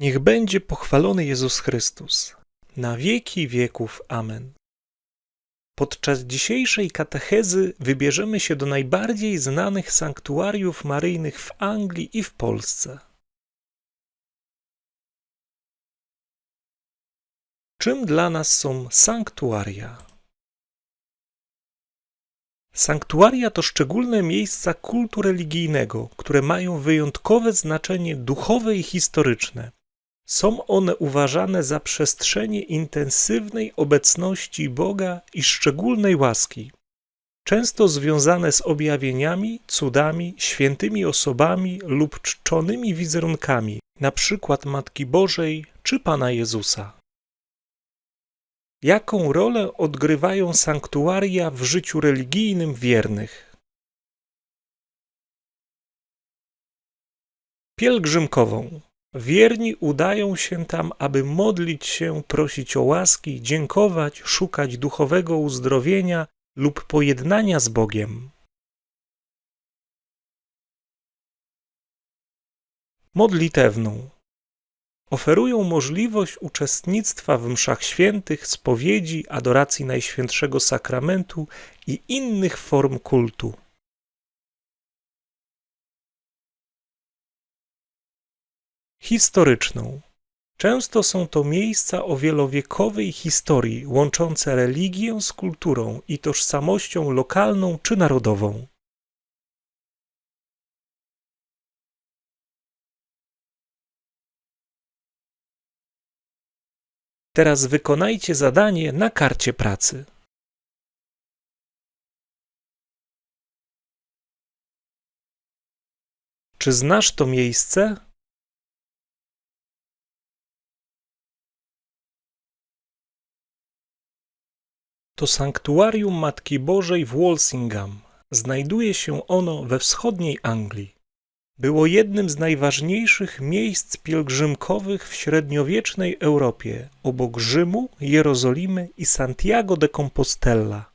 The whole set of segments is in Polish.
Niech będzie pochwalony Jezus Chrystus. Na wieki wieków. Amen. Podczas dzisiejszej katechezy wybierzemy się do najbardziej znanych sanktuariów maryjnych w Anglii i w Polsce. Czym dla nas są sanktuaria? Sanktuaria to szczególne miejsca kultu religijnego, które mają wyjątkowe znaczenie duchowe i historyczne. Są one uważane za przestrzenie intensywnej obecności Boga i szczególnej łaski, często związane z objawieniami, cudami, świętymi osobami lub czczonymi wizerunkami, przykład Matki Bożej czy Pana Jezusa. Jaką rolę odgrywają sanktuaria w życiu religijnym wiernych? Pielgrzymkową. Wierni udają się tam, aby modlić się, prosić o łaski, dziękować, szukać duchowego uzdrowienia lub pojednania z Bogiem. Modlitewną. Oferują możliwość uczestnictwa w mszach świętych, spowiedzi, adoracji Najświętszego Sakramentu i innych form kultu. Historyczną. Często są to miejsca o wielowiekowej historii, łączące religię z kulturą i tożsamością lokalną czy narodową. Teraz wykonajcie zadanie na karcie pracy. Czy znasz to miejsce? To sanktuarium Matki Bożej w Walsingham. Znajduje się ono we wschodniej Anglii. Było jednym z najważniejszych miejsc pielgrzymkowych w średniowiecznej Europie, obok Rzymu, Jerozolimy i Santiago de Compostela.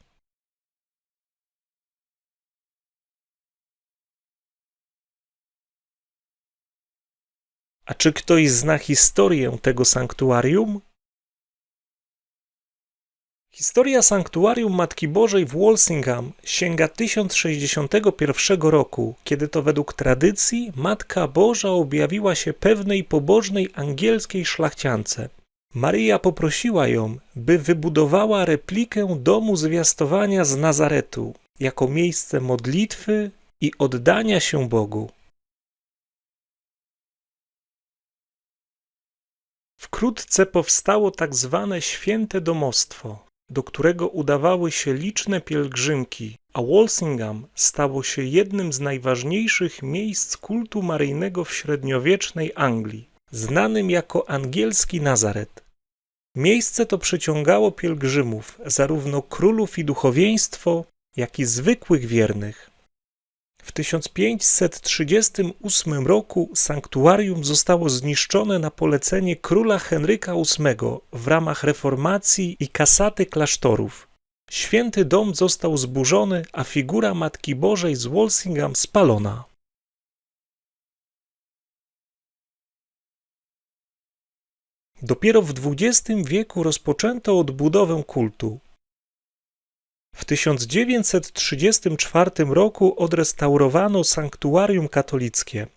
A czy ktoś zna historię tego sanktuarium? Historia sanktuarium Matki Bożej w Walsingham sięga 1061 roku, kiedy to według tradycji Matka Boża objawiła się pewnej pobożnej angielskiej szlachciance. Maryja poprosiła ją, by wybudowała replikę domu zwiastowania z Nazaretu jako miejsce modlitwy i oddania się Bogu. Wkrótce powstało tak zwane święte domostwo, do którego udawały się liczne pielgrzymki, a Walsingham stało się jednym z najważniejszych miejsc kultu maryjnego w średniowiecznej Anglii, znanym jako angielski Nazaret. Miejsce to przyciągało pielgrzymów, zarówno królów i duchowieństwo, jak i zwykłych wiernych. W 1538 roku sanktuarium zostało zniszczone na polecenie króla Henryka VIII w ramach reformacji i kasaty klasztorów. Święty dom został zburzony, a figura Matki Bożej z Walsingham spalona. Dopiero w XX wieku rozpoczęto odbudowę kultu. W 1934 roku odrestaurowano sanktuarium katolickie.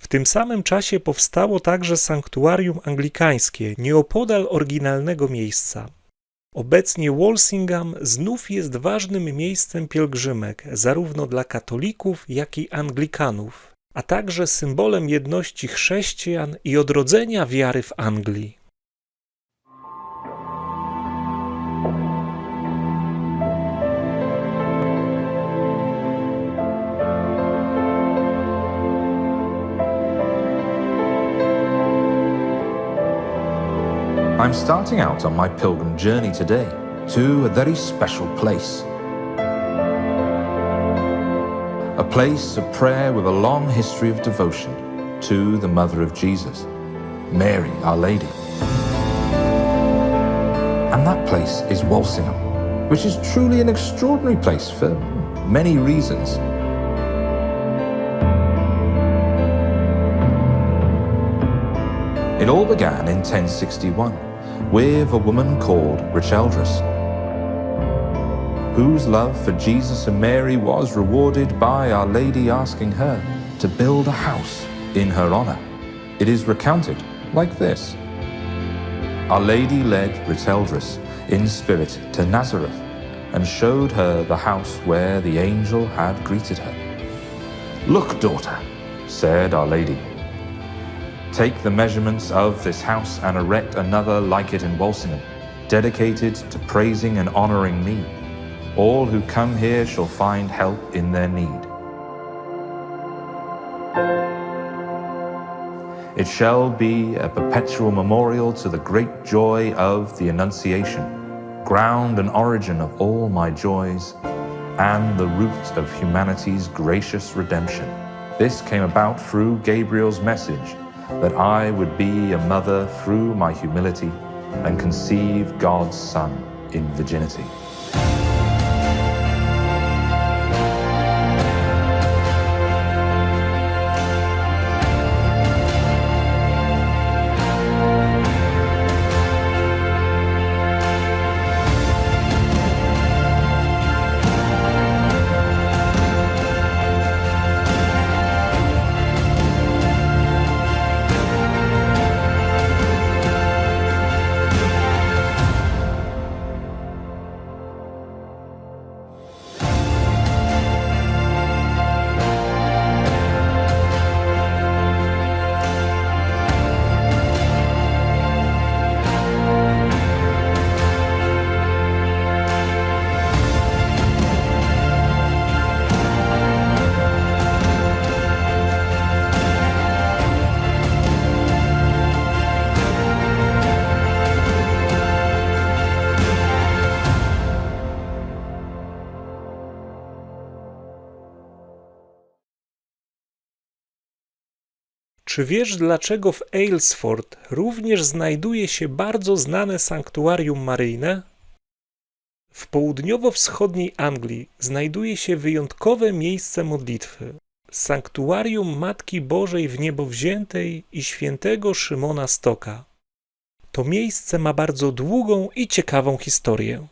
W tym samym czasie powstało także sanktuarium anglikańskie nieopodal oryginalnego miejsca. Obecnie Walsingham znów jest ważnym miejscem pielgrzymek zarówno dla katolików, jak i anglikanów, a także symbolem jedności chrześcijan i odrodzenia wiary w Anglii. I'm starting out on my pilgrim journey today to a very special place. A place of prayer with a long history of devotion to the Mother of Jesus, Mary, Our Lady. And that place is Walsingham, which is truly an extraordinary place for many reasons. It all began in 1061 with a woman called Richeldrus, whose love for Jesus and Mary was rewarded by Our Lady asking her to build a house in her honor. It is recounted like this Our Lady led Riteldrus in spirit to Nazareth and showed her the house where the angel had greeted her. Look, daughter, said Our Lady. Take the measurements of this house and erect another like it in Walsingham, dedicated to praising and honoring me. All who come here shall find help in their need. It shall be a perpetual memorial to the great joy of the Annunciation, ground and origin of all my joys, and the root of humanity's gracious redemption. This came about through Gabriel's message that I would be a mother through my humility and conceive God's Son in virginity. Czy wiesz, dlaczego w Aylesford również znajduje się bardzo znane sanktuarium maryjne? W południowo-wschodniej Anglii znajduje się wyjątkowe miejsce modlitwy Sanktuarium Matki Bożej w Niebo Wziętej i świętego Szymona Stoka. To miejsce ma bardzo długą i ciekawą historię.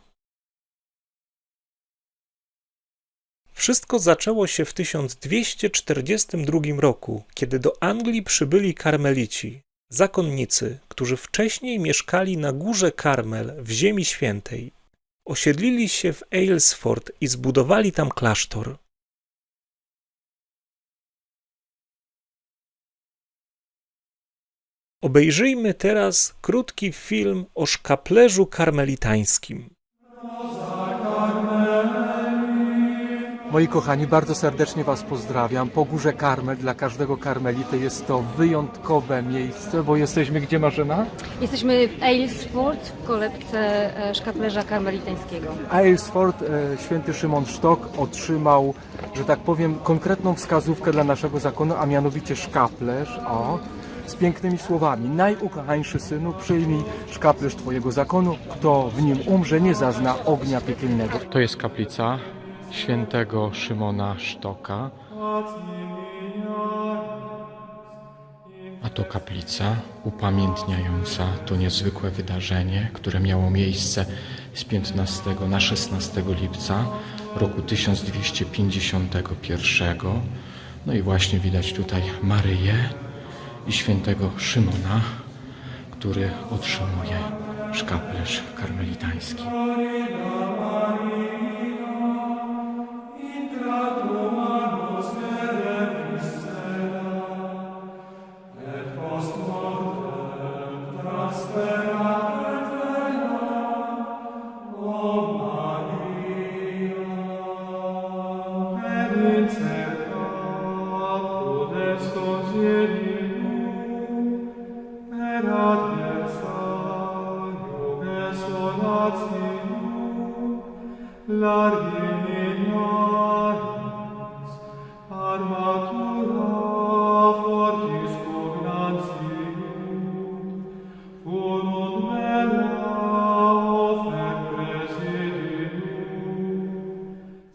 Wszystko zaczęło się w 1242 roku, kiedy do Anglii przybyli karmelici, zakonnicy, którzy wcześniej mieszkali na górze Karmel w Ziemi Świętej. Osiedlili się w Aylesford i zbudowali tam klasztor. Obejrzyjmy teraz krótki film o szkaplerzu karmelitańskim. Moi kochani, bardzo serdecznie Was pozdrawiam. Po górze Karmel dla każdego karmelity jest to wyjątkowe miejsce, bo jesteśmy gdzie Marzena? Jesteśmy w Aylesford w kolebce e, szkaplerza karmelitańskiego. Aylesford, e, święty Szymon Sztok otrzymał, że tak powiem, konkretną wskazówkę dla naszego zakonu, a mianowicie szkaplerz, o, z pięknymi słowami. Najukochańszy synu, przyjmij szkaplerz Twojego zakonu, kto w nim umrze, nie zazna ognia piekielnego. To jest kaplica świętego Szymona Sztoka. A to kaplica upamiętniająca to niezwykłe wydarzenie, które miało miejsce z 15 na 16 lipca roku 1251. No i właśnie widać tutaj Maryję i świętego Szymona, który otrzymuje szkaplerz karmelitański.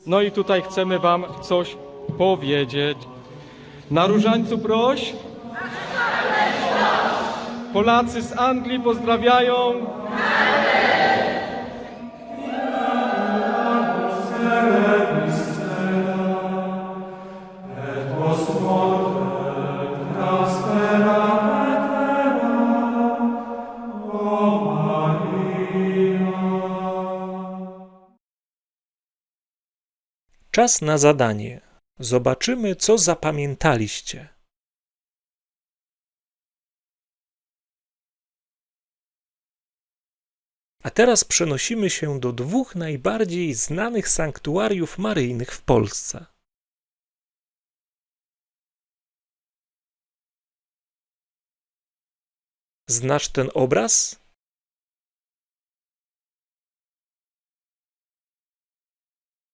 No i tutaj chcemy Wam coś powiedzieć. Na różańcu proś. Polacy z Anglii pozdrawiają. Czas na zadanie. Zobaczymy, co zapamiętaliście. A teraz przenosimy się do dwóch najbardziej znanych sanktuariów maryjnych w Polsce. Znasz ten obraz?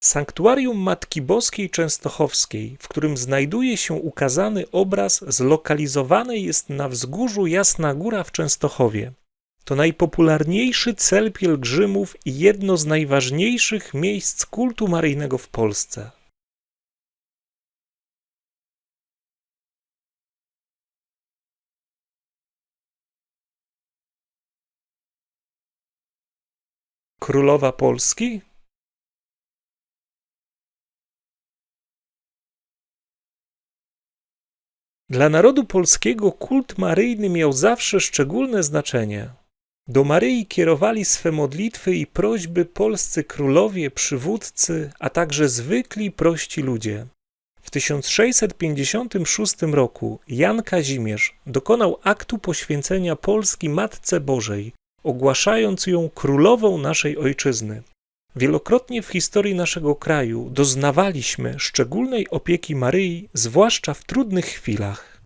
Sanktuarium Matki Boskiej Częstochowskiej, w którym znajduje się ukazany obraz, zlokalizowane jest na wzgórzu Jasna Góra w Częstochowie. To najpopularniejszy cel pielgrzymów i jedno z najważniejszych miejsc kultu maryjnego w Polsce. Królowa Polski? Dla narodu polskiego kult maryjny miał zawsze szczególne znaczenie. Do Maryi kierowali swe modlitwy i prośby polscy królowie, przywódcy, a także zwykli prości ludzie. W 1656 roku Jan Kazimierz dokonał aktu poświęcenia Polski Matce Bożej, ogłaszając ją królową naszej ojczyzny. Wielokrotnie w historii naszego kraju doznawaliśmy szczególnej opieki Maryi, zwłaszcza w trudnych chwilach.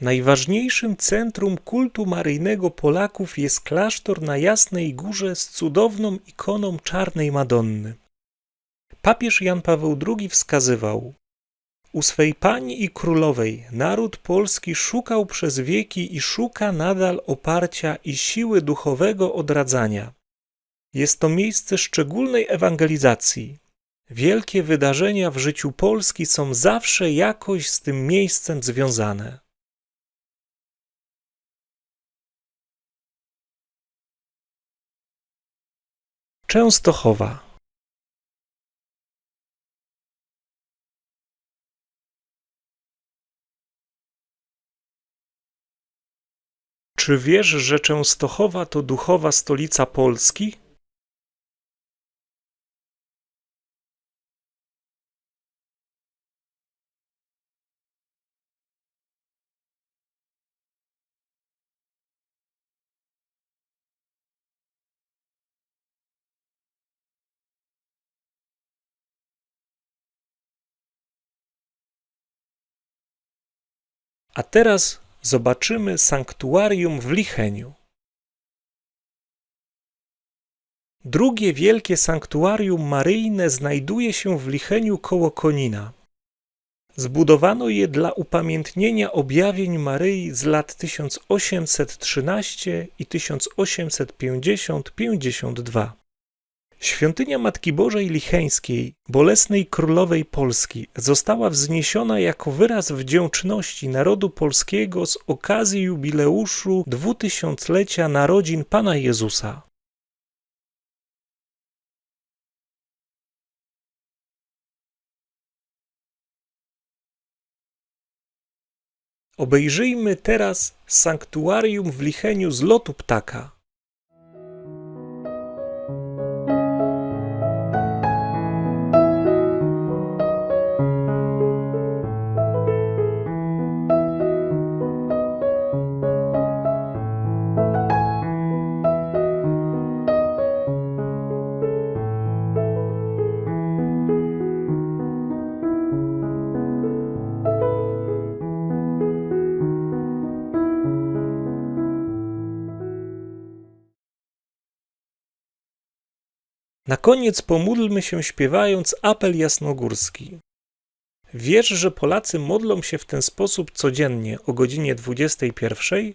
Najważniejszym centrum kultu maryjnego Polaków jest klasztor na Jasnej Górze z cudowną ikoną Czarnej Madonny. Papież Jan Paweł II wskazywał: U swej pani i królowej naród polski szukał przez wieki i szuka nadal oparcia i siły duchowego odradzania. Jest to miejsce szczególnej ewangelizacji. Wielkie wydarzenia w życiu Polski są zawsze jakoś z tym miejscem związane. Częstochowa Czy wiesz, że Częstochowa to duchowa stolica Polski? A teraz zobaczymy sanktuarium w Licheniu. Drugie wielkie sanktuarium maryjne znajduje się w Licheniu koło Konina. Zbudowano je dla upamiętnienia objawień Maryi z lat 1813 i 1850-52. Świątynia Matki Bożej Licheńskiej, bolesnej królowej Polski, została wzniesiona jako wyraz wdzięczności narodu polskiego z okazji jubileuszu dwutysiąclecia narodzin Pana Jezusa. Obejrzyjmy teraz sanktuarium w Licheniu z lotu ptaka. Na koniec pomódlmy się śpiewając apel jasnogórski. Wiesz, że Polacy modlą się w ten sposób codziennie o godzinie 21